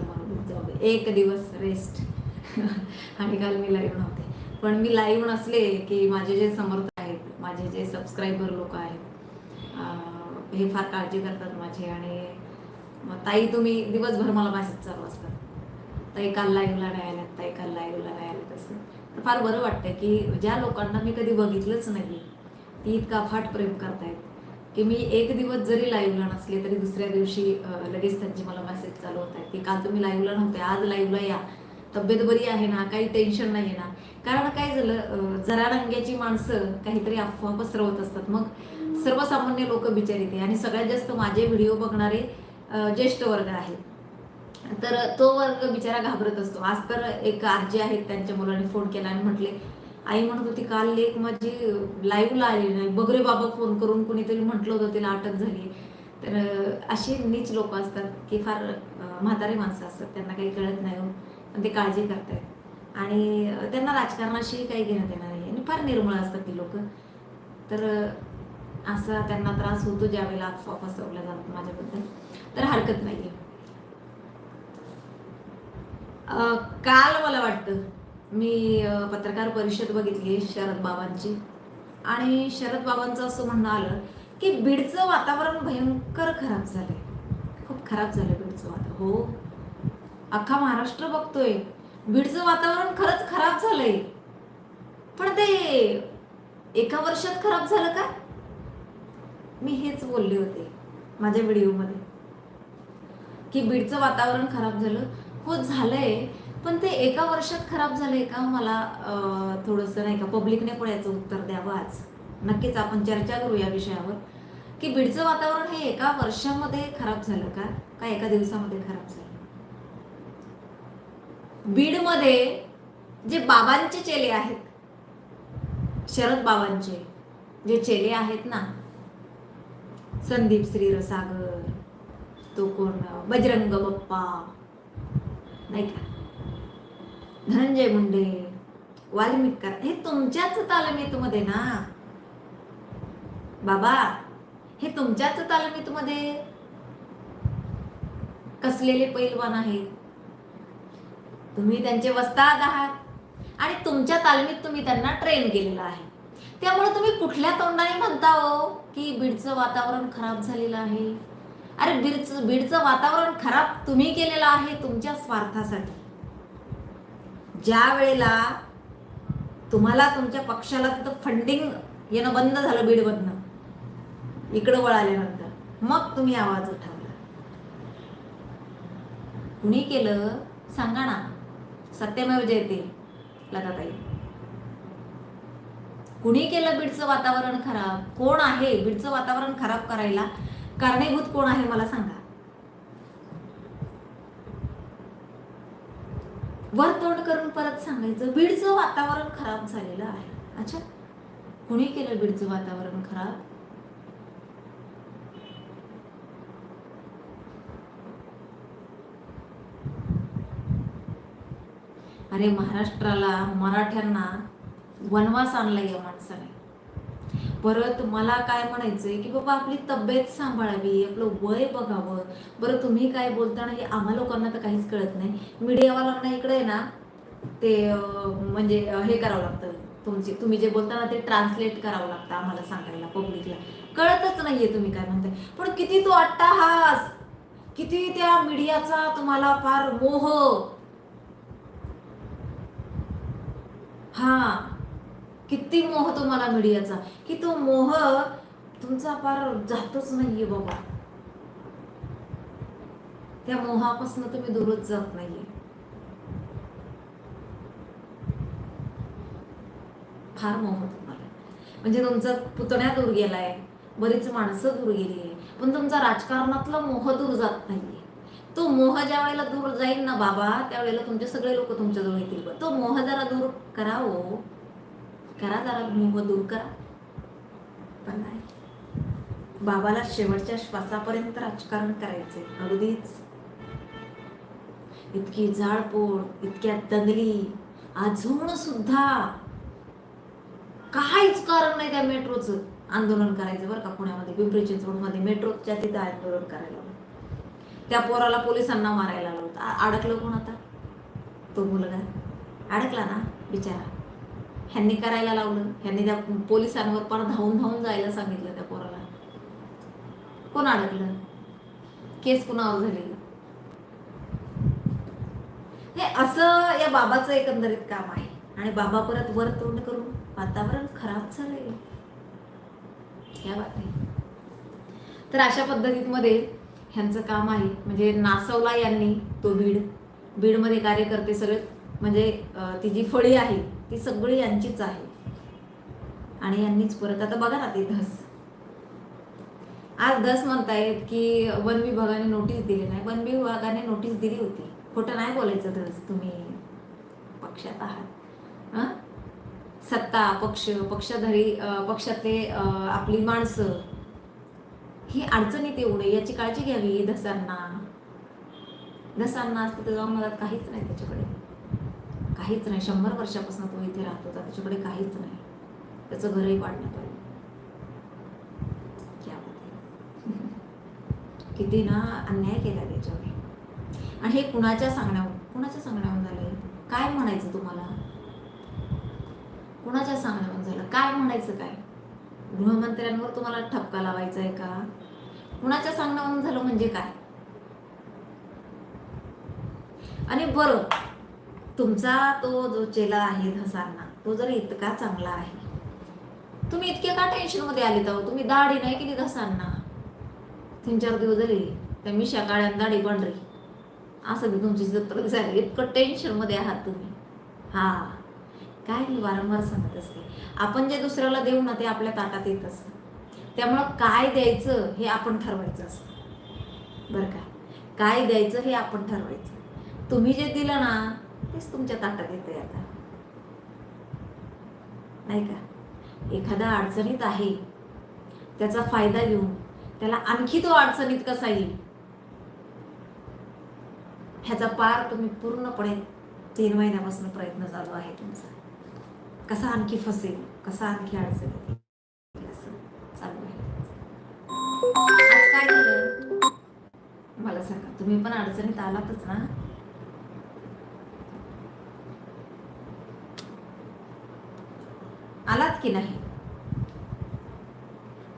म्हटलं म्हणून जाऊ एक दिवस रेस्ट आणि काल मी लाईव्ह नव्हते. पण मी लाईव्ह नसले की माझे जे समर्थ आहेत माझे जे सबस्क्रायबर लोक आहेत हे फार काळजी करतात माझी आणि मग ताई तुम्ही दिवसभर मला मॅसेज चालू असतात. ताई काल लाईव्हला नाही आल्यात ताई काल लाईव्हला नाही आल्यात असं. तर फार बरं वाटतं की ज्या लोकांना मी कधी बघितलंच नाही ती इतका अफाट प्रेम करतायत. की मी एक दिवस जरी लाईव्हला नसले तरी दुसऱ्या दिवशी लगेच त्यांची मला मेसेज चालू होत आहेत की काल तुम्ही लाईव्हला नव्हते? आज लाईव्हला या. तब्येत बरी आहे ना? काही टेन्शन नाही आहे ना? कारण काय झालं जरा रंग्याची माणसं काहीतरी अफवा पसरवत असतात. मग सर्वसामान्य लोक बिचारी ते. आणि सगळ्यात जास्त माझे व्हिडिओ बघणारे ज्येष्ठ वर्ग आहे. तर तो वर्ग बिचारा घाबरत असतो. आज तर एक आजी आहेत त्यांच्या मुलाने फोन केला आणि म्हटले आई म्हणत होती काल लेख माझी लाईव्हला आली नाही. बगरे बाबा फोन करून कुणीतरी म्हटलं होतं तिला अटक झाली. तर असे अशी नीच लोक असतात की फार म्हातारे माणसं असतात. त्यांना काही कळत नाही हो. पण ते काळजी करतायत. आणि त्यांना राजकारणाशी काही घेणं देणं नाही आणि फार निर्मळ असतात ती लोक. तर असा त्यांना त्रास होतो ज्यावेळेला अफवा पसरवल्या जातात माझ्याबद्दल. तर हरकत नाही आहे काल मला वाटतं मी पत्रकार परिषद बघितली शरद बाबांची. आणि शरद बाबांचं असं म्हणणं आलं की बीडचं वातावरण भयंकर खराब झालंय. खूप खराब झालं बीडचं वातावरण. हो. अख्खा महाराष्ट्र बघतोय. बीडचं वातावरण खरंच खराब झालंय. पण ते एका वर्षात खराब झालं का? मी हेच बोलले होते माझ्या व्हिडिओमध्ये. की बीडचं वातावरण खराब झालं. हो झालंय. पण ते एका वर्षात खराब झालंय का? मला थोडंसं नाही का पब्लिकने पण याचं उत्तर द्यावं आज. नक्कीच आपण चर्चा करू या विषयावर. की बीडचं वातावरण हे एका वर्षामध्ये खराब झालं का? का एका दिवसामध्ये खराब झालं? बीडमध्ये जे बाबांचे चेले आहेत शरद बाबांचे जे चेले आहेत ना संदीप श्रीरसागर तो कोण? बजरंग बप्पा नाही का? धनंजय मुंडे वाल्मिकर हे तुमच्याच तालमीतमध्ये ना? बाबा हे तुमच्याच तालमीतमध्ये कसलेले पैलवान आहेत? तुम्ही त्यांचे वस्ताद आहात आणि तुमच्या तालमीत तुम्ही त्यांना ट्रेन केलेलं आहे. त्यामुळे तुम्ही कुठल्या तोंडाने म्हणता हो की बीडचं वातावरण खराब झालेलं आहे? अरे बीडचं बीडचं वातावरण खराब तुम्ही केलेलं आहे तुमच्या स्वार्थासाठी. ज्या वेळेला तुम्हाला तुमच्या पक्षाला तिथं फंडिंग येणं बंद झालं बीडमधनं इकडं वळाल्यानंतर मग तुम्ही आवाज उठावला. कुणी केलं? सांगा ना. सत्यमेव जयते लताताई. कुणी केलं बीडचं वातावरण खराब? कोण आहे बीडचं वातावरण खराब करायला? कारणीभूत कोण आहे मला सांगा. वर तोंड करून परत सांगायचं बीडचं वातावरण खराब झालेलं आहे. अच्छा कुणी केलं बीडचं वातावरण खराब? अरे महाराष्ट्राला मराठ्यांना वनवास आणला या माणसाने. परत मला काय म्हणायचंय की बाबा आपली तब्येत सांभाळावी आपलं वय बघावं. बरं तुम्ही काय बोलताना हे आम्हा लोकांना तर काहीच कळत नाही. मीडियावाल्यांना इकडे आहे ना ते म्हणजे हे करावं लागतं. तुमचे तुम्ही जे बोलता ना ते ट्रान्सलेट करावं लागतं आम्हाला सांगायला पब्लिकला कळतच नाहीये तुम्ही काय म्हणताय. पण किती तो अट्टाहास! किती त्या मीडियाचा तुम्हाला फार मोह! हा. किती मोह तुम्हाला मीडियाचा? की तो मोह तुमचा पार जातच नाहीये बाबा. त्या मोहापासून तुम्ही दूरच जात नाहीये. फार मोह तुम्हाला. म्हणजे तुमचा पुतण्या दूर गेलाय बरीच माणसं दूर गेली आहे पण तुमचा राजकारणातला मोह दूर जात नाहीये. तो मोह ज्या वेळेला दूर जाईल ना बाबा त्यावेळेला तुमचे सगळे लोक तुमच्याजवळ येतील. तो मोह जरा दूर करावं हो करा जरा मोह दूर करा. पण नाही. बाबाला शेवटच्या श्वासापर्यंत राजकारण करायचे अगदीच. इतकी जाळपोळ इतक्या दंगली अजून सुद्धा काहीच कारण नाही त्या मेट्रोचं आंदोलन करायचं बरं का पुण्यामध्ये पिंपरी चिंचवडमध्ये मेट्रोच्या तिथं आंदोलन करायला त्या पोराला पोलिसांना मारायला आलो होतं. अडकलं कोण आता? तो मुलगा. अडकला ना? बिचारा. ह्यांनी करायला लावलं. ह्यांनी त्या पोलिसांवर पण धावून धावून जायला सांगितलं त्या पोराला. कोण अडकलं? केस कुणावर झाली? हे असं या बाबाचं एकंदरीत काम आहे. आणि बाबा परत वर तोंड करून वातावरण खराब झालंय. या बात तर अशा पद्धतीमध्ये ह्यांचं काम आहे. म्हणजे नासवला यांनी तो बीड. बीडमध्ये कार्यकर्ते सगळे म्हणजे ती जी फळी आहे ती सगळी यांचीच आहे. आणि यांनीच परत आता बघा ना ते धस. आज धस म्हणतायत की वन विभागाने नोटीस दिली नाही. वन विभागाने नोटीस दिली होती. खोटं नाही बोलायचं धस. तुम्ही पक्षात आहात. सत्ता पक्ष पक्षाधारी पक्षातले आपली माणसं. ही अडचणीत एवढे याची काळजी घ्यावी धसांना. धसांना असतं जाऊन मनात काहीच नाही त्याच्याकडे. काहीच नाही. शंभर वर्षापासून तो इथे राहत होता त्याच्याकडे काहीच नाही. त्याचं घरही पाडण्यात आलं. किती ना अन्याय केला त्याच्यावर. आणि हे कुणाच्या सांगण्यावर कुणाच्या सांगण्यावर झालंय काय म्हणायचं तुम्हाला? कुणाच्या सांगण्यावर झालं? काय म्हणायचं काय? गृहमंत्र्यांवर तुम्हाला ठपका लावायचा आहे का? कुणाच्या सांगण्यावरून झालं म्हणजे काय? आणि बरं तुमचा तो जो चेला आहे धसांना तो जर इतका चांगला आहे तुम्ही इतके का टेन्शनमध्ये आले तर तुम्ही दाढी नाही केली धसांना तीन चार दिवस झाले त्या मिशा शकाळ्या दाढी पांढरी. असं मी तुमची जत्र झाली. इतकं टेन्शनमध्ये आहात तुम्ही. हा. काय मी वारंवार सांगत असते. आपण जे दुसऱ्याला देऊ ना ते आपल्या ताटात येत असतं. त्यामुळं काय द्यायचं हे आपण ठरवायचं असतं. बरं का? काय द्यायचं हे आपण ठरवायचं. तुम्ही जे दिलं ना तेच तुमच्या ताटात येते आता. नाही का? एखादा अडचणीत आहे त्याचा फायदा घेऊन त्याला आणखी तो अडचणीत कसा येईल? ह्याचा पार तुम्ही पूर्णपणे तीन महिन्यापासून प्रयत्न चालू आहे तुमचा. कसा आणखी फसेल कसा आणखी अडचण असं चालू आहे. आज काय झालं? मला सांगा तुम्ही पण अडचणीत आलातच ना? आलात की नाही.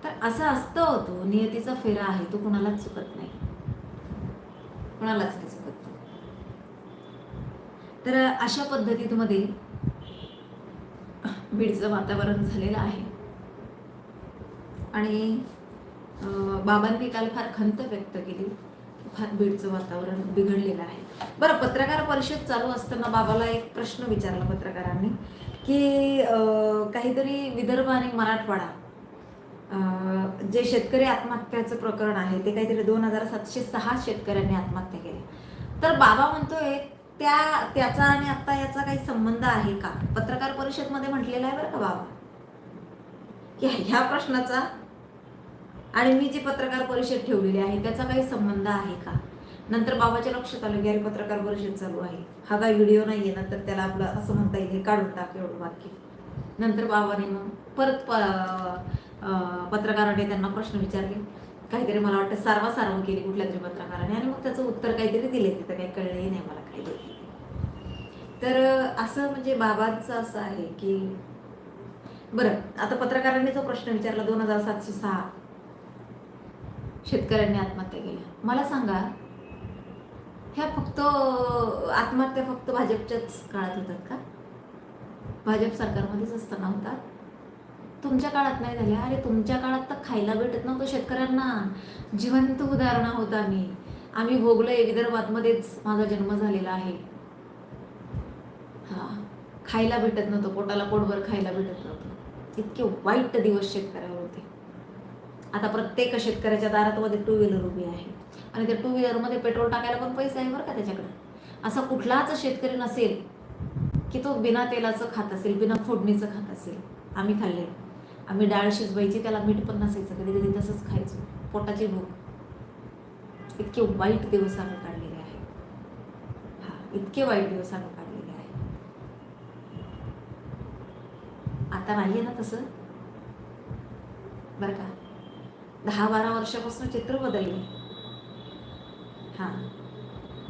तर असं असतं होतो नियतीचा फेरा आहे तो कुणालाच चुकत नाही. कुणालाच नाही चुकत तर अशा पद्धतीमध्ये बीडचं वातावरण झालेलं आहे. आणि बाबांनी काल फार खंत व्यक्त केली. फार बीडचं वातावरण बिघडलेलं आहे. बरं पत्रकार परिषद चालू असताना बाबाला एक प्रश्न विचारला पत्रकारांनी. की काहीतरी विदर्भ आणि मराठवाडा जे शेतकरी आत्महत्याचं प्रकरण आहे ते काहीतरी दोन हजार सातशे सहा शेतकऱ्यांनी आत्महत्या केल्या तर बाबा म्हणतोय त्या त्याचा आणि आता याचा काही संबंध आहे का? पत्रकार परिषदमध्ये म्हटलेलं आहे बरं का बाबा. की ह्या प्रश्नाचा आणि मी जी पत्रकार परिषद ठेवलेली आहे त्याचा काही संबंध आहे का? नंतर बाबाच्या लक्षात आलं की अरे पत्रकार परिषद चालू आहे. हा काही व्हिडिओ नाही आहे नंतर त्याला आपलं असं म्हणता येईल हे काढून टाक एवढं वाक्य. नंतर बाबाने मग परत प पत्रकाराने त्यांना प्रश्न विचारले. काहीतरी मला वाटतं सारवा सारव केली कुठल्या तरी पत्रकाराने. आणि मग त्याचं उत्तर काहीतरी दिले तिथं काही कळलंही नाही मला काही दिले तर असं म्हणजे बाबांचं असं आहे की बरं आता पत्रकारांनी जो प्रश्न विचारला दोन हजार सातशे सहा शेतकऱ्यांनी आत्महत्या केल्या मला सांगा ह्या फक्त आत्महत्या फक्त भाजपच्याच काळात होतात का? भाजप सरकारमध्येच असताना होतात. तुमच्या काळात नाही झाल्या. अरे तुमच्या काळात तर खायला भेटत नव्हतं शेतकऱ्यांना. जिवंत उदाहरण आहोत आम्ही. आम्ही भोगलोय विदर्भातमध्येच माझा जन्म झालेला आहे. हा खायला भेटत नव्हतं. पोटाला पोटभर खायला भेटत नव्हतं. इतके वाईट दिवस शेतकऱ्यावर. आता प्रत्येक शेतकऱ्याच्या दारातमध्ये टू व्हीलर उभी आहे. आणि त्या टू व्हीलरमध्ये पेट्रोल टाकायला पण पैसे आहे बरं का त्याच्याकडे. असा कुठलाच शेतकरी नसेल की तो बिना तेलाचं खात असेल बिना फोडणीचं खात असेल. आम्ही खाल्ले. आम्ही डाळ शिजवायची त्याला मीठ पण नसायचं. कधी कधी तसंच खायचो. पोटाची भूक. इतके वाईट दिवस आम्ही काढलेले आहे. हा इतके वाईट दिवस आम्ही काढलेले आहे. आता नाहीये ना तसं? बरं का? दहा बारा वर्षापासून चित्र बदलले. हां.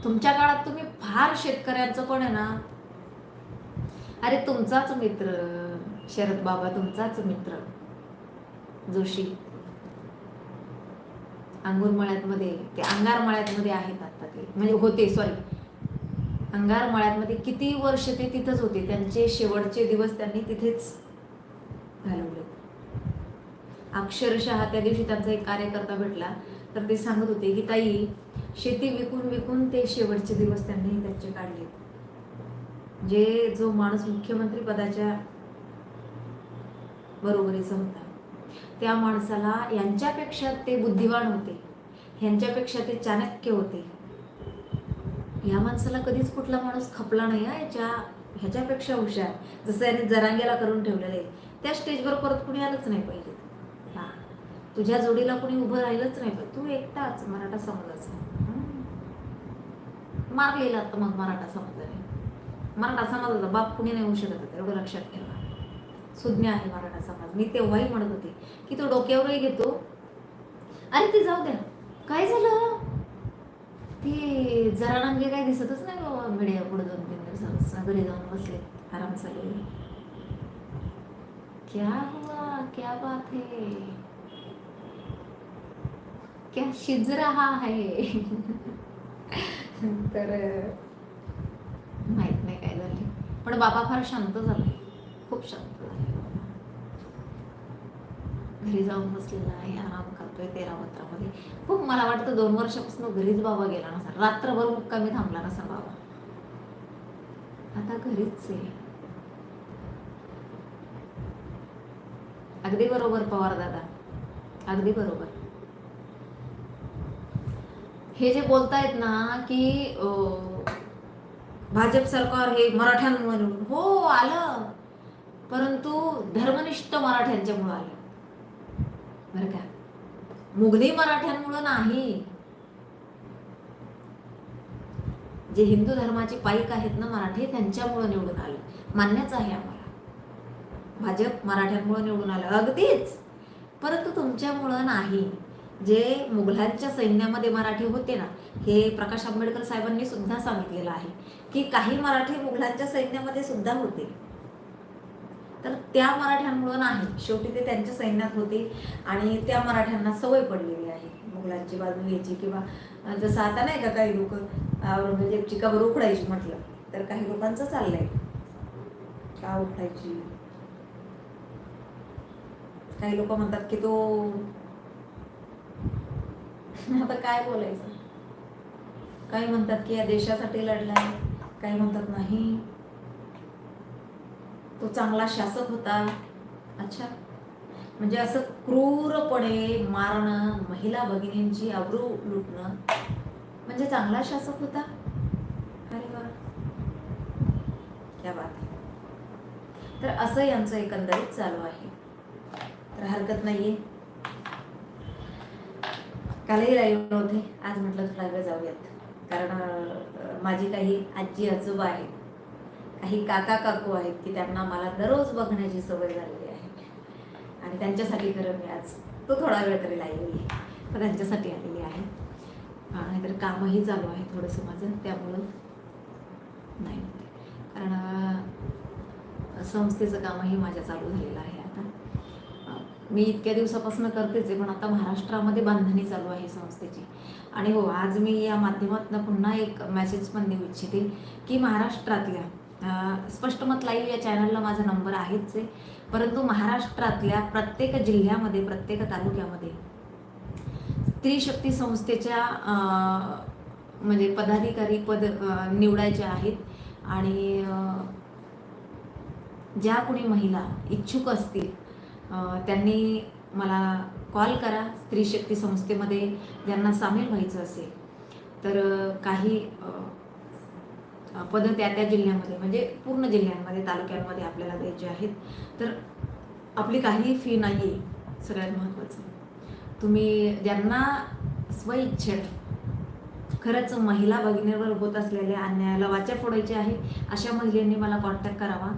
तुमच्या काळात तुम्ही फार शेतकऱ्यांचं पण आहे ना? अरे तुमचाच मित्र. शरद बाबा तुमचाच मित्र. जोशी. अंगूर मळ्यातमध्ये ते अंगार मळ्यातमध्ये आहेत आता ते. म्हणजे होते सॉरी अंगार मळ्यातमध्ये किती वर्ष ते तिथंच होते. त्यांचे शेवटचे दिवस त्यांनी तिथेच अक्षरशः त्या दिवशी त्यांचा एक कार्यकर्ता भेटला. तर ते सांगत होते की ताई शेती विकून विकून ते शेवटचे दिवस त्यांनी त्यांचे काढले. जे जो माणूस मुख्यमंत्री पदाच्या बरोबरीचा होता त्या माणसाला यांच्यापेक्षा ते बुद्धिवान होते ह्यांच्यापेक्षा ते चाणक्य होते. या माणसाला कधीच कुठला माणूस खपला नाही हा याच्या ह्याच्यापेक्षा हुशार. जसं याने जरांगेला करून ठेवलेलं आहे. त्या स्टेजवर परत कुणी आलंच नाही पाहिजे. तुझ्या जोडीला कुणी उभं राहिलंच नाही पण तू एकटाच मराठा समाजाचा हम्म. मारलेला आता मग मराठा समाजाने. मराठा समाजाचा बाप कुणी नाही होऊ शकत एवढं लक्षात ठेवा. सुज्ञ आहे मराठा समाज. मी तेव्हाही म्हणत होते की तो डोक्यावरही घेतो. अरे ते जाऊ द्या. काय झालं? ते जरा नांगे काय दिसतच नाही बाबा मीडिया पुढे दोन तीन दिवसापासून घरी जाऊन बसले आराम चालू क्या हुआ? क्या बात है? क्या शिज रहा है? तर माहीत नाही काय झाले पण बाबा फार शांत झाले. खूप शांत झाले घरी जाऊन बसलेला आहे आराम करतोय तेरा वत्रामध्ये खूप मला वाटतं दोन वर्षापासून घरीच बाबा गेला नसा रात्रभर मुक्कामी थांबला नसा बाबा. आता घरीच आहे. अगदी बरोबर पवार दादा अगदी बरोबर. हे जे बोलतायत ना की भाजप सरकार हे मराठ्यांमुळे निवडून. हो आलं. परंतु धर्मनिष्ठ मराठ्यांच्यामुळं आलं. बरं का? मुघली मराठ्यांमुळं नाही. जे हिंदू धर्माचे पाईक आहेत ना मराठी त्यांच्यामुळं निवडून आलं. मान्यच आहे आम्हाला. भाजप मराठ्यांमुळं निवडून आलं. अगदीच. परंतु तुमच्यामुळं नाही. जे मुघलांच्या सैन्यामध्ये मराठी होते ना हे प्रकाश आंबेडकर साहेबांनी सुद्धा सांगितलेलं आहे की काही मराठी मुघलांच्या सैन्यामध्ये सुद्धा होते. तर त्या मराठ्यांमुळं नाही शेवटी ते त्यांच्या सैन्यात होते आणि त्या मराठ्यांना सवय पडलेली आहे मुघलांची बाजू घ्यायची किंवा जसं आता नाही का काही लोक औरंगजेबची कबर उघडायची उखडायची म्हटलं तर काही लोकांचं चाललंय का उठायची काही लोक म्हणतात की तो आता काय बोलायचं? काही म्हणतात की या देशासाठी लढलाय काही म्हणतात नाही. तो चांगला शासक होता. अच्छा. म्हणजे असं क्रूरपणे मारणं महिला भगिनींची अब्रू लुटणं म्हणजे चांगला शासक होता? अरे वा. क्या बात आहे. तर असं यांचं एकंदरीत चालू आहे. तर हरकत नाहीये. कालही लाईव्ह नव्हते. आज म्हटलं थोडा वेळ जाऊयात. कारण माझी काही आजी आजोबा आहेत काही काका काकू आहेत की त्यांना मला दररोज बघण्याची सवय झालेली आहे. आणि त्यांच्यासाठी खरं मी आज तो थोडा वेळ तरी लाईव्ह आहे. पण त्यांच्यासाठी आलेली आहे. नाहीतर कामही चालू आहे थोडंसं माझं. त्यामुळं नाही. कारण संस्थेचं कामही माझ्या चालू झालेलं आहे. मी इतक्या दिवसापासून करतेच आहे पण आता महाराष्ट्रामध्ये बांधणी चालू आहे संस्थेची. आणि हो आज मी या माध्यमातून पुन्हा एक मेसेज पण देऊ इच्छिते की महाराष्ट्रातल्या स्पष्ट मत लाईव्ह या चॅनलला माझा नंबर आहेच आहे. परंतु महाराष्ट्रातल्या प्रत्येक जिल्ह्यामध्ये प्रत्येक तालुक्यामध्ये स्त्री शक्ती संस्थेच्या म्हणजे पदाधिकारी पद निवडायचे आहेत. आणि ज्या कोणी महिला इच्छुक असतील त्यांनी मला कॉल करा स्त्री शक्ती संस्थेमध्ये ज्यांना सामील व्हायचं असेल. तर काही पदं त्या त्या जिल्ह्यामध्ये म्हणजे पूर्ण जिल्ह्यांमध्ये तालुक्यांमध्ये आपल्याला द्यायचे आहेत. तर आपली काही फी नाही आहे सगळ्यात महत्त्वाचं. तुम्ही ज्यांना स्वइच्छेने खरंच महिला भगिनीवर होत असलेल्या अन्यायाला वाचा फोडायची आहे अशा महिलांनी मला कॉन्टॅक्ट करावा.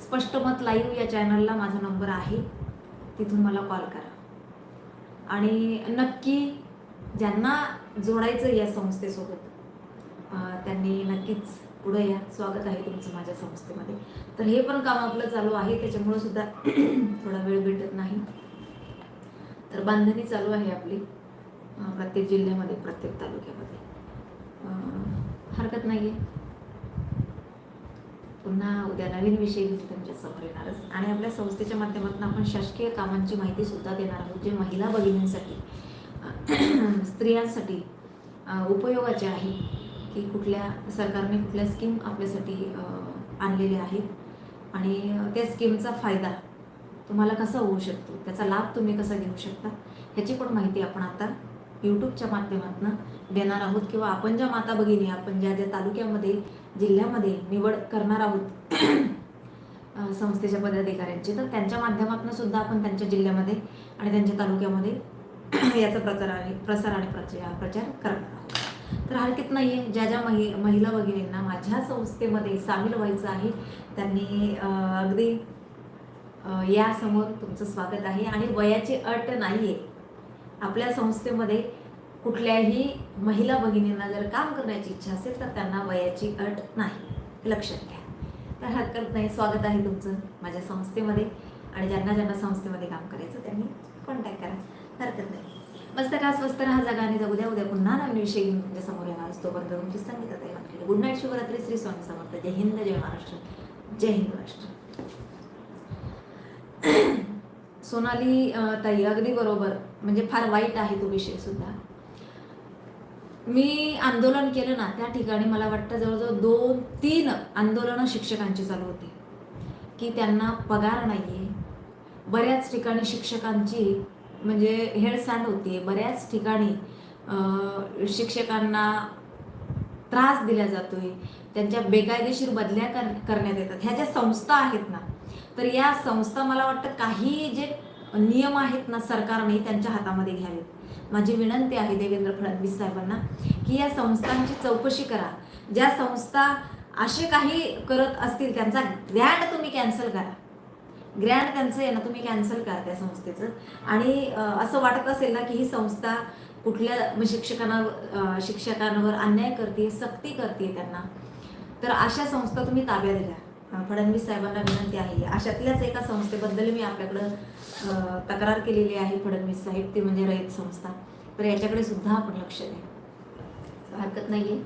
स्पष्ट मत लाईव्ह या चॅनलला माझा नंबर आहे. तिथून मला कॉल करा. आणि नक्की ज्यांना जोडायचं या संस्थेसोबत त्यांनी नक्कीच पुढे या. स्वागत आहे तुमचं माझ्या संस्थेमध्ये. तर हे पण काम आपलं चालू आहे. त्याच्यामुळं सुद्धा थोडा वेळ भेटत नाही. तर बांधणी चालू आहे आपली प्रत्येक जिल्ह्यामध्ये प्रत्येक तालुक्यामध्ये. हरकत नाही आहे पुन्हा उद्या नवीन विषय घेऊन तुमच्यासमोर येणारच. आणि आपल्या संस्थेच्या माध्यमातून आपण शासकीय कामांची माहिती सुद्धा देणार आहोत जे महिला भगिनींसाठी स्त्रियांसाठी उपयोगाचे आहे की कुठल्या सरकारने कुठल्या स्कीम आपल्यासाठी आणलेल्या आहेत. आणि त्या स्कीमचा फायदा तुम्हाला कसा होऊ शकतो? त्याचा लाभ तुम्ही कसा घेऊ शकता? ह्याची पण माहिती आपण आता यूट्यूबच्या माध्यमातून देणार आहोत किंवा आपण ज्या माता भगिनी आपण ज्या ज्या तालुक्यामध्ये जिल्ह्यामध्ये निवड करणार आहोत संस्थेच्या पदाधिकाऱ्यांची तर त्यांच्या माध्यमातून सुद्धा आपण त्यांच्या जिल्ह्यामध्ये आणि त्यांच्या तालुक्यामध्ये याचा प्रचार आहे प्रसार आणि प्रचार प्रचार करणार आहोत. तर हरकत नाही आहे ज्या ज्या महि महिला भगिनींना माझ्या संस्थेमध्ये सामील व्हायचं आहे त्यांनी अगदी यासमोर तुमचं स्वागत आहे. आणि वयाची अट नाही आहे आपल्या संस्थेमध्ये कुठल्याही महिला भगिनींना जर काम करण्याची इच्छा असेल तर त्यांना वयाची अट नाही. हे लक्षात घ्या. तर हरकत नाही. स्वागत आहे तुमचं माझ्या संस्थेमध्ये आणि ज्यांना ज्यांना संस्थेमध्ये काम करायचं त्यांनी कॉन्टॅक्ट करा. हरकत नाही. मस्त का स्वस्त राहा जगा आणि जगू द्या. उद्या पुन्हा नवीन विषय घेऊन तुमच्यासमोर येणार असतो. पण तुमची संगीतात आहे गुड नाईट शिवरात्री श्री स्वामी समर्थ. जय हिंद जय महाराष्ट्र. जय हिंद राष्ट्र सोनाली ताई अगदी बरोबर. म्हणजे फार वाईट आहे तो विषय सुद्धा. मी आंदोलन केलं ना त्या ठिकाणी मला वाटतं जवळजवळ दोन तीन आंदोलनं शिक्षकांची चालू होती. की त्यांना पगार नाही आहे बऱ्याच ठिकाणी शिक्षकांची म्हणजे हेळसांड होती बऱ्याच ठिकाणी शिक्षकांना त्रास दिला जातोय. त्यांच्या बेकायदेशीर बदल्या कर करण्यात येतात. ह्या ज्या संस्था आहेत ना तर या संस्था मला वाटतं काही जे नियम आहेत ना सरकारने त्यांच्या हातामध्ये घ्यावेत. माझी विनंती आहे देवेंद्र फडणवीस साहेबांना की या संस्थांची चौकशी करा. ज्या संस्था असे काही करत असतील त्यांचा ग्रँड तुम्ही कॅन्सल करा. ग्रँड त्यांचं आहे ना तुम्ही कॅन्सल करा त्या संस्थेचं. आणि असं वाटत असेल ना की ही संस्था कुठल्या म्हणजे शिक्षकांना शिक्षकांवर अन्याय करते सक्ती करते त्यांना तर अशा संस्था तुम्ही ताब्यात घ्या. फडणवीस साहेबांना विनंती आहे. अशातल्याच एका संस्थेबद्दल मी आपल्याकडं तक्रार केलेली आहे फडणवीस साहेब ती म्हणजे रयत संस्था. तर याच्याकडे सुद्धा आपण लक्ष द्या. हरकत नाहीये.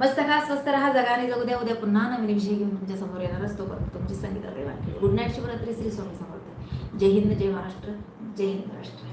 मस्त का स्वस्त राहा जगाने जगू द्या उद्या पुन्हा नवीन विषय घेऊन तुमच्यासमोर येणार असतो. पण तुमची संगीत वाटली गुड नाईट शिवरात्री श्री स्वामी समर्थ. जय हिंद जय महाराष्ट्र जय हिंद राष्ट्र